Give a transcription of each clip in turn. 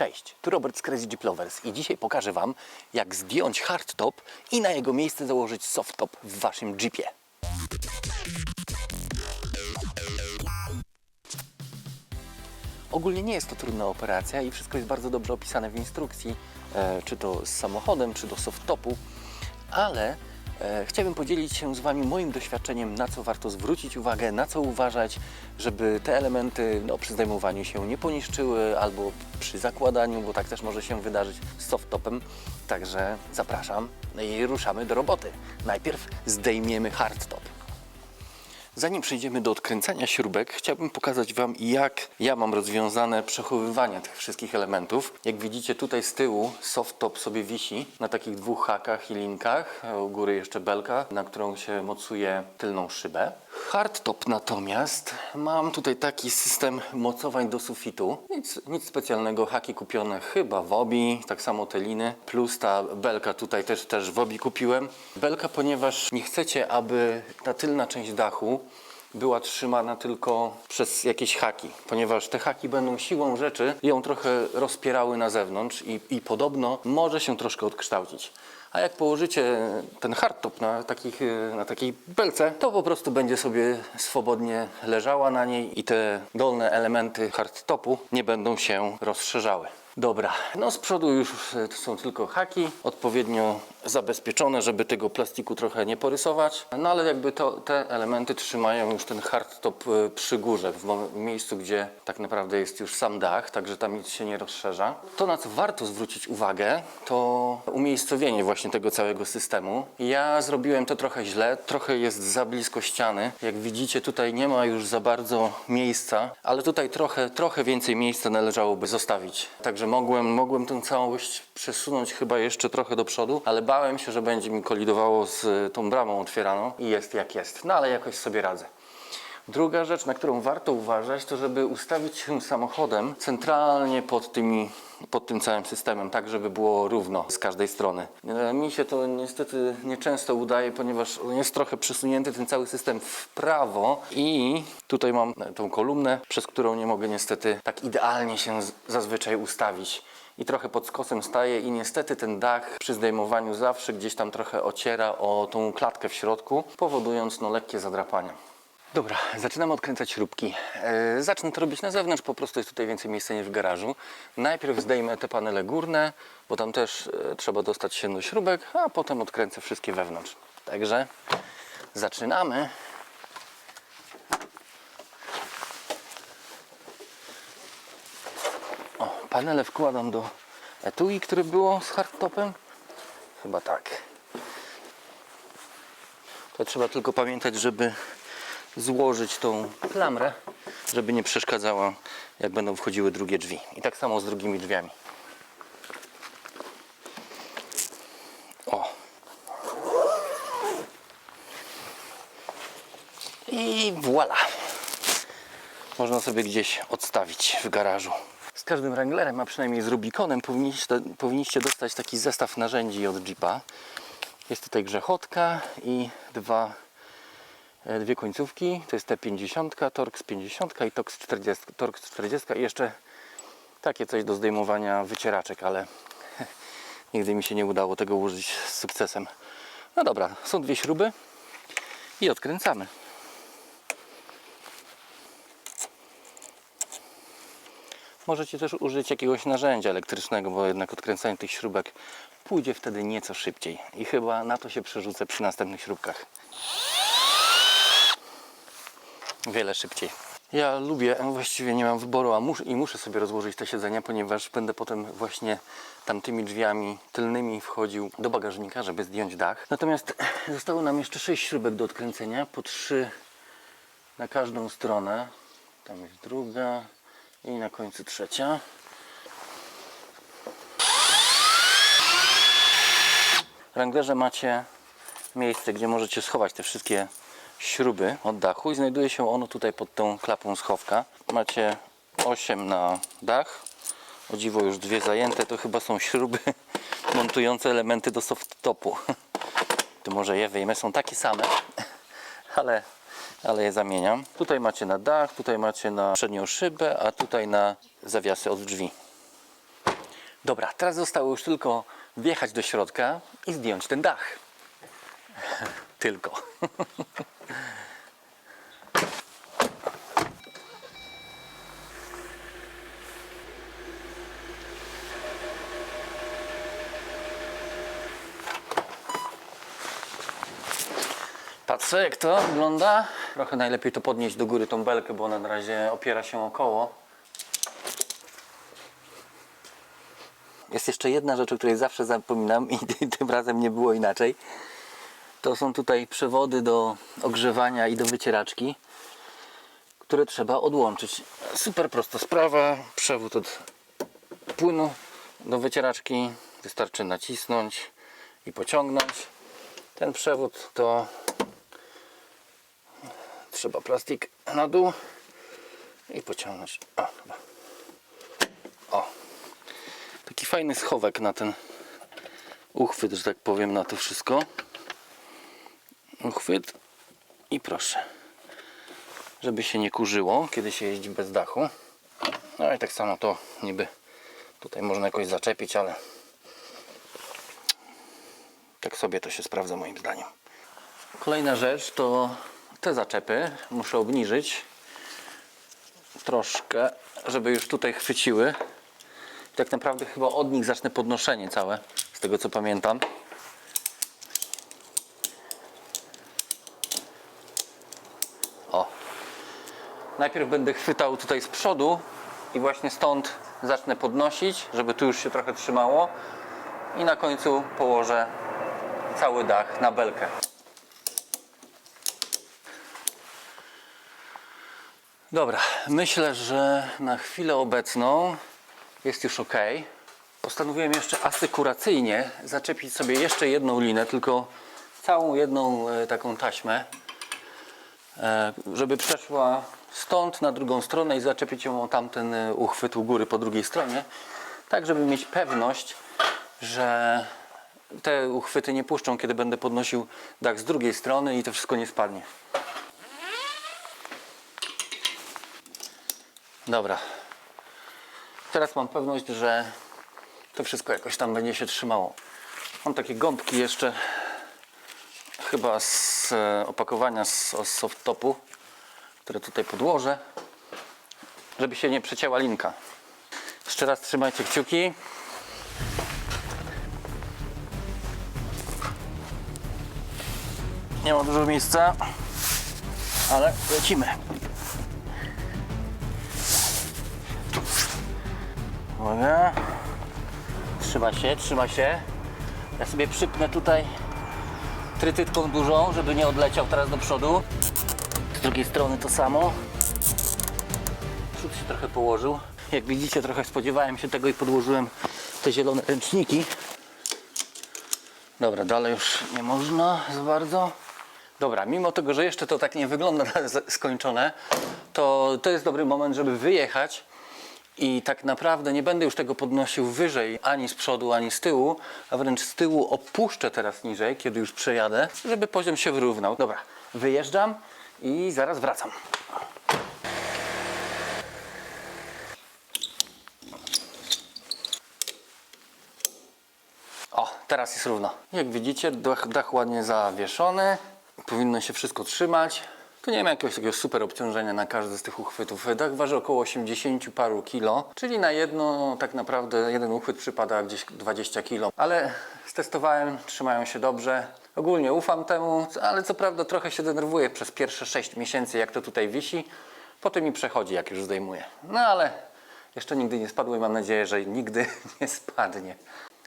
Cześć, tu Robert z Crazy Jeep Lovers i dzisiaj pokażę Wam, jak zdjąć hardtop i na jego miejsce założyć softtop w Waszym Jeepie. Ogólnie nie jest to trudna operacja i wszystko jest bardzo dobrze opisane w instrukcji, e, czy to z samochodem, czy do softtopu, ale chciałbym podzielić się z Wami moim doświadczeniem, na co warto zwrócić uwagę, na co uważać, żeby te elementy no, przy zdejmowaniu się nie poniszczyły albo przy zakładaniu, bo tak też może się wydarzyć z softtopem. Także zapraszam i ruszamy do roboty. Najpierw zdejmiemy hardtop. Zanim przejdziemy do odkręcania śrubek, chciałbym pokazać Wam, jak ja mam rozwiązane przechowywanie tych wszystkich elementów. Jak widzicie, tutaj z tyłu soft top sobie wisi na takich dwóch hakach i linkach. U góry jeszcze belka, na którą się mocuje tylną szybę. Hardtop natomiast mam tutaj taki system mocowań do sufitu. Nic, nic specjalnego, haki kupione chyba w Obi, tak samo te liny, plus ta belka tutaj też, też w Obi kupiłem. Belka, ponieważ nie chcecie, aby ta tylna część dachu była trzymana tylko przez jakieś haki, ponieważ te haki będą siłą rzeczy ją trochę rozpierały na zewnątrz i, i podobno może się troszkę odkształcić. A jak położycie ten hardtop na, takich, e, na takiej belce, to po prostu będzie sobie swobodnie leżała na niej i te dolne elementy hardtopu nie będą się rozszerzały. Dobra, no z przodu już e, to są tylko haki, odpowiednio zabezpieczone, żeby tego plastiku trochę nie porysować. No ale jakby to, te elementy trzymają już ten hardtop e, przy górze, w miejscu, gdzie tak naprawdę jest już sam dach, także tam nic się nie rozszerza. To, na co warto zwrócić uwagę, to umiejscowienie właśnie tego całego systemu. Ja zrobiłem to trochę źle, trochę jest za blisko ściany. Jak widzicie, tutaj nie ma już za bardzo miejsca, ale tutaj trochę, trochę więcej miejsca należałoby zostawić. Także mogłem, mogłem tę całość przesunąć chyba jeszcze trochę do przodu, ale bałem się, że będzie mi kolidowało z y, tą bramą otwieraną i jest jak jest. No ale jakoś sobie radzę. Druga rzecz, na którą warto uważać, to żeby ustawić się samochodem centralnie pod, tymi, pod tym całym systemem, tak żeby było równo z każdej strony. E, Mi się to niestety nieczęsto udaje, ponieważ on jest trochę przesunięty ten cały system w prawo i tutaj mam tą kolumnę, przez którą nie mogę niestety tak idealnie się zazwyczaj ustawić. I trochę pod skosem staje i niestety ten dach przy zdejmowaniu zawsze gdzieś tam trochę ociera o tą klatkę w środku, powodując no, lekkie zadrapania. Dobra, zaczynam odkręcać śrubki. E, zacznę to robić na zewnątrz, po prostu jest tutaj więcej miejsca niż w garażu. Najpierw zdejmę te panele górne, bo tam też e, trzeba dostać się do śrubek, a potem odkręcę wszystkie wewnątrz. Także zaczynamy. Panele wkładam do etui, które było z hardtopem. Chyba tak. To trzeba tylko pamiętać, żeby złożyć tą klamrę, żeby nie przeszkadzała, jak będą wchodziły drugie drzwi. I tak samo z drugimi drzwiami. O. I voilà. Można sobie gdzieś odstawić w garażu. Z każdym Wranglerem, a przynajmniej z Rubikonem, powinniście, powinniście dostać taki zestaw narzędzi od Jeepa. Jest tutaj grzechotka i dwa e, dwie końcówki, to jest T50, Torx 50 i Torx 40, Torx 40 i jeszcze takie coś do zdejmowania wycieraczek, ale nigdy mi się nie udało tego użyć z sukcesem. No dobra, są dwie śruby i odkręcamy. Możecie też użyć jakiegoś narzędzia elektrycznego, bo jednak odkręcanie tych śrubek pójdzie wtedy nieco szybciej i chyba na to się przerzucę przy następnych śrubkach wiele szybciej. Ja lubię, właściwie nie mam wyboru, a mus, i muszę sobie rozłożyć te siedzenia, ponieważ będę potem właśnie tamtymi drzwiami tylnymi wchodził do bagażnika, żeby zdjąć dach. Natomiast zostało nam jeszcze 6 śrubek do odkręcenia, po 3 na każdą stronę. Tam jest druga i na końcu trzecia. W Wranglerze macie miejsce, gdzie możecie schować te wszystkie śruby od dachu i znajduje się ono tutaj pod tą klapą schowka. Macie 8 na dach. O dziwo już dwie zajęte, to chyba są śruby montujące elementy do softtopu. To może je wyjmę, są takie same, ale, ale je zamieniam. Tutaj macie na dach, tutaj macie na przednią szybę, a tutaj na zawiasy od drzwi. Dobra, teraz zostało już tylko wjechać do środka i zdjąć ten dach. tylko. jak to wygląda. Trochę najlepiej to podnieść do góry tą belkę, bo ona na razie opiera się o koło. Jest jeszcze jedna rzecz, o której zawsze zapominam i tym razem nie było inaczej. To są tutaj przewody do ogrzewania i do wycieraczki, które trzeba odłączyć. Super prosta sprawa. Przewód od płynu do wycieraczki wystarczy nacisnąć i pociągnąć. Ten przewód to trzeba plastik na dół i pociągnąć. O, o. Taki fajny schowek na ten uchwyt, że tak powiem, na to wszystko. Uchwyt i proszę. Żeby się nie kurzyło, kiedy się jeździ bez dachu. No i tak samo to niby tutaj można jakoś zaczepić, ale tak sobie to się sprawdza moim zdaniem. Kolejna rzecz to te zaczepy muszę obniżyć troszkę, żeby już tutaj chwyciły. I tak naprawdę chyba od nich zacznę podnoszenie całe, z tego co pamiętam. O. Najpierw będę chwytał tutaj z przodu i właśnie stąd zacznę podnosić, żeby tu już się trochę trzymało. I na końcu położę cały dach na belkę. Dobra, myślę, że na chwilę obecną jest już ok. Postanowiłem jeszcze asykuracyjnie zaczepić sobie jeszcze jedną linę, tylko całą jedną e, taką taśmę, e, żeby przeszła stąd na drugą stronę i zaczepić ją o tamten e, uchwyt u góry po drugiej stronie, tak żeby mieć pewność, że te uchwyty nie puszczą, kiedy będę podnosił dach z drugiej strony i to wszystko nie spadnie. Dobra. Teraz mam pewność, że to wszystko jakoś tam będzie się trzymało. Mam takie gąbki jeszcze chyba z e, opakowania z, z soft topu, które tutaj podłożę, żeby się nie przecięła linka. Jeszcze raz trzymajcie kciuki. Nie ma dużo miejsca, ale lecimy. Uwaga. Trzyma się, trzyma się. Ja sobie przypnę tutaj trytytką dużą, żeby nie odleciał teraz do przodu. Z drugiej strony to samo. Przód się trochę położył. Jak widzicie, trochę spodziewałem się tego i podłożyłem te zielone ręczniki. Dobra, dalej już nie można za bardzo. Dobra, mimo tego, że jeszcze to tak nie wygląda skończone, to to jest dobry moment, żeby wyjechać i tak naprawdę nie będę już tego podnosił wyżej ani z przodu, ani z tyłu, a wręcz z tyłu opuszczę teraz niżej, kiedy już przejadę, żeby poziom się wyrównał. Dobra, wyjeżdżam i zaraz wracam. O, teraz jest równo. Jak widzicie, dach, dach ładnie zawieszony. Powinno się wszystko trzymać. Tu nie ma jakiegoś takiego super obciążenia na każdy z tych uchwytów. Dach waży około 80 paru kilo, czyli na jedno tak naprawdę jeden uchwyt przypada gdzieś 20 kilo. Ale stestowałem, trzymają się dobrze. Ogólnie ufam temu, ale co prawda trochę się denerwuję przez pierwsze 6 miesięcy, jak to tutaj wisi. Potem mi przechodzi, jak już zdejmuję. No ale jeszcze nigdy nie spadło i mam nadzieję, że nigdy nie spadnie.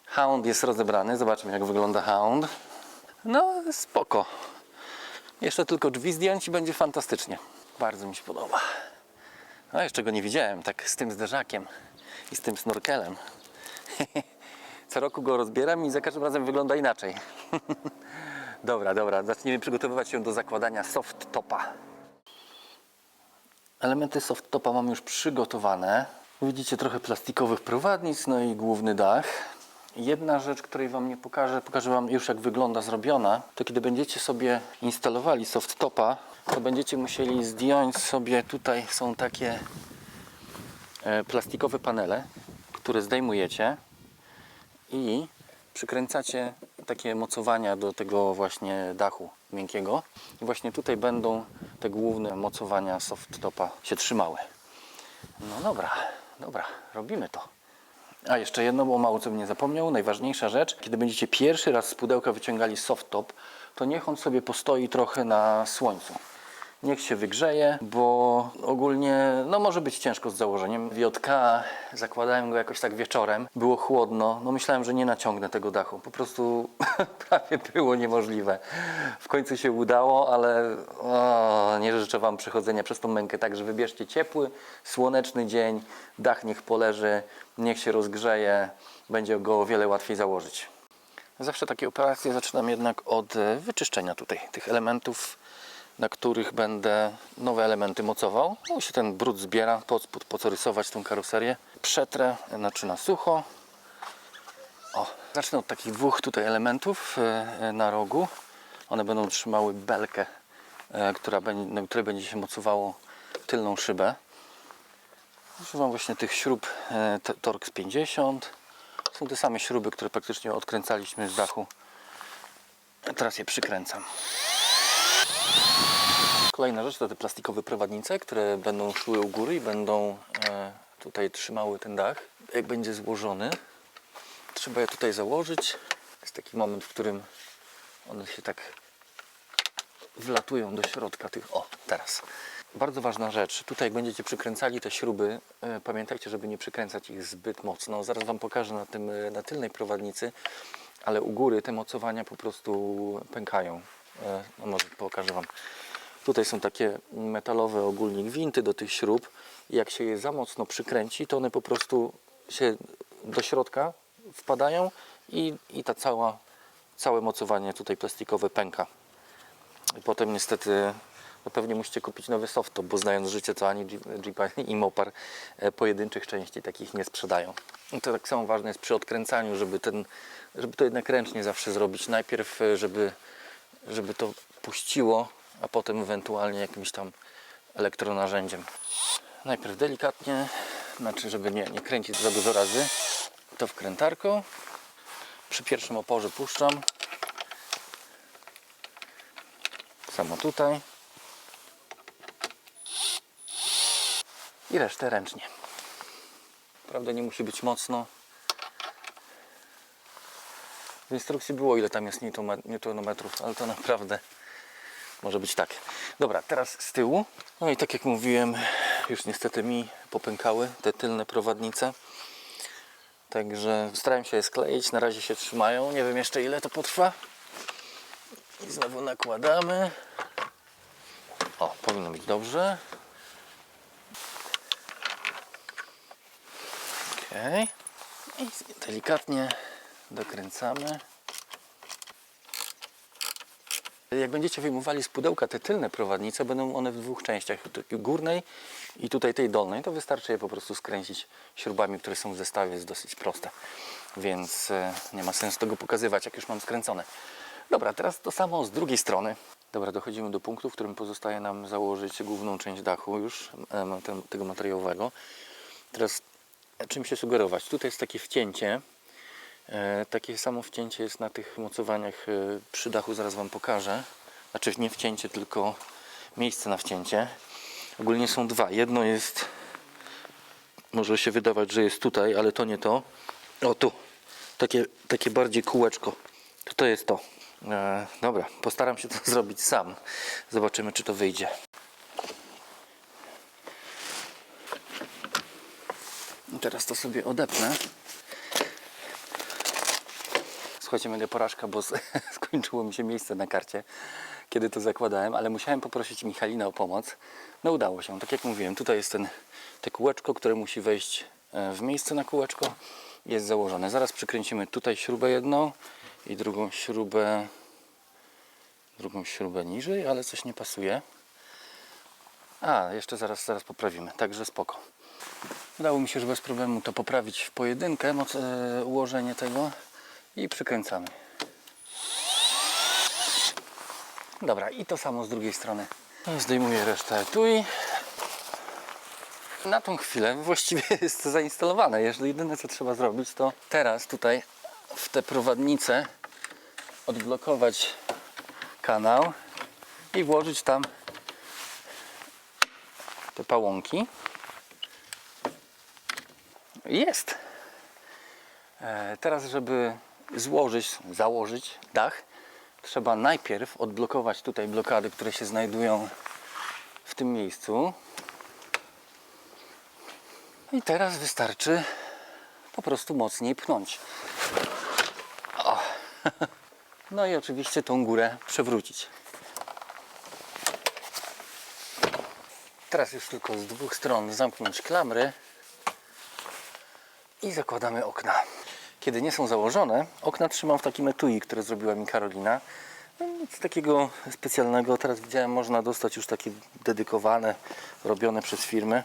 Hound jest rozebrany. Zobaczmy, jak wygląda Hound. No, spoko. Jeszcze tylko drzwi zdjąć i będzie fantastycznie. Bardzo mi się podoba. No, jeszcze go nie widziałem, tak z tym zderzakiem i z tym snorkelem. Co roku go rozbieram i za każdym razem wygląda inaczej. dobra, dobra, zacznijmy przygotowywać się do zakładania soft topa. Elementy soft topa mam już przygotowane. Widzicie trochę plastikowych prowadnic, no i główny dach. Jedna rzecz, której Wam nie pokażę, pokażę Wam już jak wygląda zrobiona, to kiedy będziecie sobie instalowali soft topa, to będziecie musieli zdjąć sobie, tutaj są takie e, plastikowe panele, które zdejmujecie i przykręcacie takie mocowania do tego właśnie dachu miękkiego. I właśnie tutaj będą te główne mocowania soft topa się trzymały. No dobra, dobra, robimy to. A jeszcze jedno, bo mało co bym nie zapomniał, najważniejsza rzecz, kiedy będziecie pierwszy raz z pudełka wyciągali soft top, to niech on sobie postoi trochę na słońcu. Niech się wygrzeje, bo ogólnie no może być ciężko z założeniem. JK zakładałem go jakoś tak wieczorem, było chłodno, no myślałem, że nie naciągnę tego dachu. Po prostu prawie było niemożliwe. W końcu się udało, ale o, nie życzę Wam przechodzenia przez tą mękę. Także wybierzcie ciepły, słoneczny dzień, dach niech poleży, niech się rozgrzeje, będzie go o wiele łatwiej założyć. Zawsze takie operacje zaczynam jednak od e, wyczyszczenia tutaj tych elementów, na których będę nowe elementy mocował. No się ten brud zbiera, po, po, co rysować tą karoserię. Przetrę, znaczy na sucho. O, zacznę od takich dwóch tutaj elementów e, na rogu. One będą trzymały belkę, e, która będzie, na której będzie się mocowało tylną szybę. Używam właśnie tych śrub e, Torx 50. Są te same śruby, które praktycznie odkręcaliśmy z dachu. Teraz je przykręcam. Kolejna rzecz to te plastikowe prowadnice, które będą szły u góry i będą e, tutaj trzymały ten dach. Jak będzie złożony, trzeba je tutaj założyć. Jest taki moment, w którym one się tak wlatują do środka tych. O, teraz. Bardzo ważna rzecz. Tutaj, jak będziecie przykręcali te śruby, e, pamiętajcie, żeby nie przykręcać ich zbyt mocno. Zaraz Wam pokażę na, tym, e, na tylnej prowadnicy, ale u góry te mocowania po prostu pękają. E, No może pokażę Wam. Tutaj są takie metalowe ogólnie gwinty do tych śrub. Jak się je za mocno przykręci, to one po prostu się do środka wpadają i, i ta cała, całe mocowanie tutaj plastikowe pęka. I potem niestety no pewnie musicie kupić nowy softtop, bo znając życie, to ani Jeep, ani Mopar e, pojedynczych części takich nie sprzedają. I to tak samo ważne jest przy odkręcaniu, żeby, ten, żeby to jednak ręcznie zawsze zrobić. Najpierw, e, żeby, żeby to puściło, a potem ewentualnie jakimś tam elektronarzędziem. Najpierw delikatnie, znaczy żeby nie, nie kręcić za dużo razy, to wkrętarką. Przy pierwszym oporze puszczam. Samo tutaj. I resztę ręcznie. Prawda nie musi być mocno. Instrukcji było ile tam jest newtonometrów, ale to naprawdę może być tak. Dobra, teraz z tyłu. No i tak jak mówiłem, już niestety mi popękały te tylne prowadnice. Także starałem się je skleić. Na razie się trzymają. Nie wiem jeszcze ile to potrwa. I znowu nakładamy. O, powinno być dobrze. Ok. I delikatnie dokręcamy. Jak będziecie wyjmowali z pudełka te tylne prowadnice, będą one w dwóch częściach, górnej i tutaj tej dolnej, to wystarczy je po prostu skręcić śrubami, które są w zestawie, jest dosyć proste, więc e, nie ma sensu tego pokazywać, jak już mam skręcone. Dobra, teraz to samo z drugiej strony. Dobra, dochodzimy do punktu, w którym pozostaje nam założyć główną część dachu już, e, tego materiałowego. Teraz e, czym się sugerować? Tutaj jest takie wcięcie, takie samo wcięcie jest na tych mocowaniach e, przy dachu, zaraz Wam pokażę. Znaczy nie wcięcie, tylko miejsce na wcięcie. Ogólnie są dwa. Jedno jest, może się wydawać, że jest tutaj, ale to nie to. O tu, takie, takie bardziej kółeczko. To, to jest to. E, dobra, postaram się to zrobić sam. Zobaczymy, czy to wyjdzie. I Teraz to sobie odepnę. Słuchajcie, mega porażka, bo skończyło mi się miejsce na karcie, kiedy to zakładałem, ale musiałem poprosić Michalina o pomoc. No udało się, tak jak mówiłem, tutaj jest ten, te kółeczko, które musi wejść e, w miejsce na kółeczko. Jest założone. Zaraz przykręcimy tutaj śrubę jedną i drugą śrubę drugą śrubę niżej, ale coś nie pasuje. A, jeszcze zaraz, zaraz poprawimy, także spoko. Udało mi się, że bez problemu to poprawić w pojedynkę, moc, e, ułożenie tego i przykręcamy. Dobra, i to samo z drugiej strony. Zdejmuję resztę etui. Na tą chwilę właściwie jest to zainstalowane. Jeżeli jedyne co trzeba zrobić, to teraz tutaj w tę prowadnicę odblokować kanał i włożyć tam te pałąki. Jest. E, Teraz, żeby złożyć, założyć dach, trzeba najpierw odblokować tutaj blokady, które się znajdują w tym miejscu. I teraz wystarczy po prostu mocniej pchnąć. O. No i oczywiście tą górę przewrócić. Teraz już tylko z dwóch stron zamknąć klamry i zakładamy okna. Kiedy nie są założone, okna trzymam w takim etui, które zrobiła mi Karolina. No, nic takiego specjalnego. Teraz widziałem, można dostać już takie dedykowane, robione przez firmy,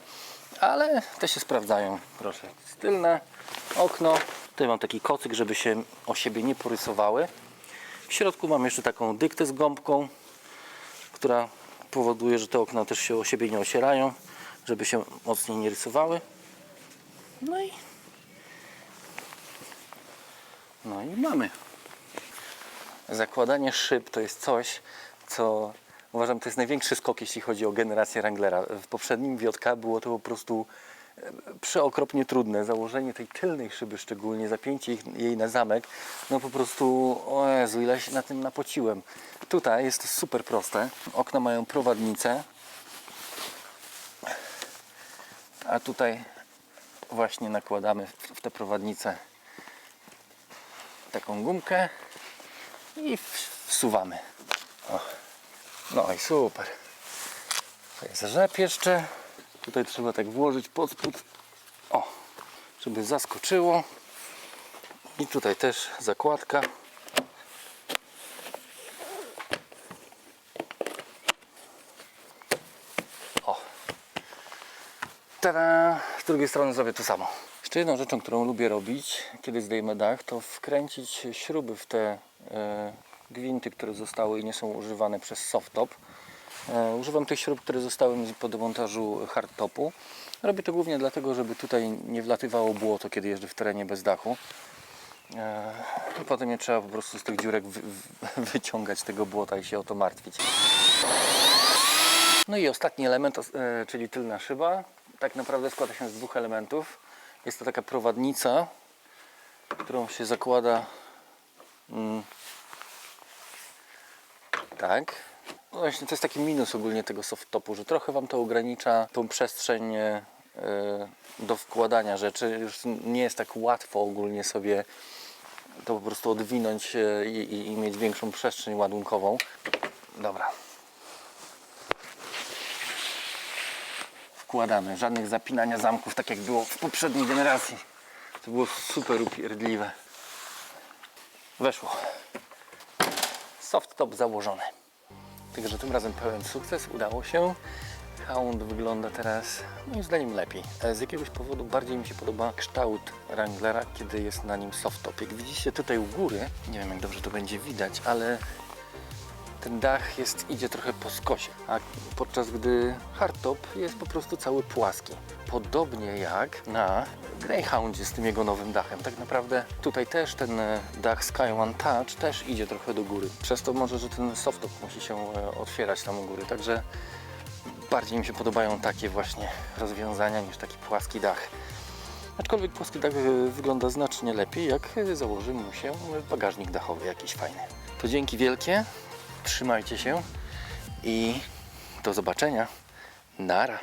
ale te się sprawdzają. Proszę, tylne okno. Tutaj mam taki kocyk, żeby się o siebie nie porysowały. W środku mam jeszcze taką dyktę z gąbką, która powoduje, że te okna też się o siebie nie ocierają, żeby się mocniej nie rysowały. No i no i mamy. Zakładanie szyb to jest coś, co uważam, to jest największy skok, jeśli chodzi o generację Wranglera. W poprzednim Wiotka było to po prostu e, przeokropnie trudne. Założenie tej tylnej szyby szczególnie, zapięcie jej na zamek, no po prostu, o Jezu, ile się na tym napociłem. Tutaj jest to super proste. Okna mają prowadnicę, a tutaj właśnie nakładamy w tę prowadnicę taką gumkę i wsuwamy. O. No i super. To jest rzep jeszcze. Tutaj trzeba tak włożyć pod spód. O, żeby zaskoczyło. I tutaj też zakładka. O. Tada! Z drugiej strony zrobię to samo. Jeszcze jedną rzeczą, którą lubię robić, kiedy zdejmę dach, to wkręcić śruby w te e, gwinty, które zostały i nie są używane przez softtop. E, używam tych śrub, które zostały mi po demontażu hardtopu. Robię to głównie dlatego, żeby tutaj nie wlatywało błoto, kiedy jeżdżę w terenie bez dachu. E, I potem nie trzeba po prostu z tych dziurek wy, wy, wyciągać tego błota i się o to martwić. No i ostatni element, czyli tylna szyba, tak naprawdę składa się z dwóch elementów. Jest to taka prowadnica, którą się zakłada mm, tak. No właśnie, to jest taki minus ogólnie tego softtopu, że trochę Wam to ogranicza tą przestrzeń e, do wkładania rzeczy. Już nie jest tak łatwo ogólnie sobie to po prostu odwinąć e, i, i, i mieć większą przestrzeń ładunkową. Dobra. Wkładamy. Żadnych zapinania zamków, tak jak było w poprzedniej generacji. To było super upierdliwe. Weszło. Soft top założony. Także tym razem pełen sukces, udało się. Hound wygląda teraz moim zdaniem lepiej. E, Z jakiegoś powodu bardziej mi się podoba kształt Wranglera, kiedy jest na nim soft top. Jak widzicie tutaj u góry, nie wiem jak dobrze to będzie widać, ale ten dach jest, idzie trochę po skosie, a podczas gdy hardtop jest po prostu cały płaski. Podobnie jak na Greyhoundzie z tym jego nowym dachem. Tak naprawdę tutaj też ten e, dach Sky One Touch też idzie trochę do góry. Przez to może, że ten softtop musi się e, otwierać tam u góry. Także bardziej mi się podobają takie właśnie rozwiązania niż taki płaski dach. Aczkolwiek płaski dach e, wygląda znacznie lepiej, jak założy mu się bagażnik dachowy jakiś fajny. To dzięki wielkie, trzymajcie się i do zobaczenia. Nara.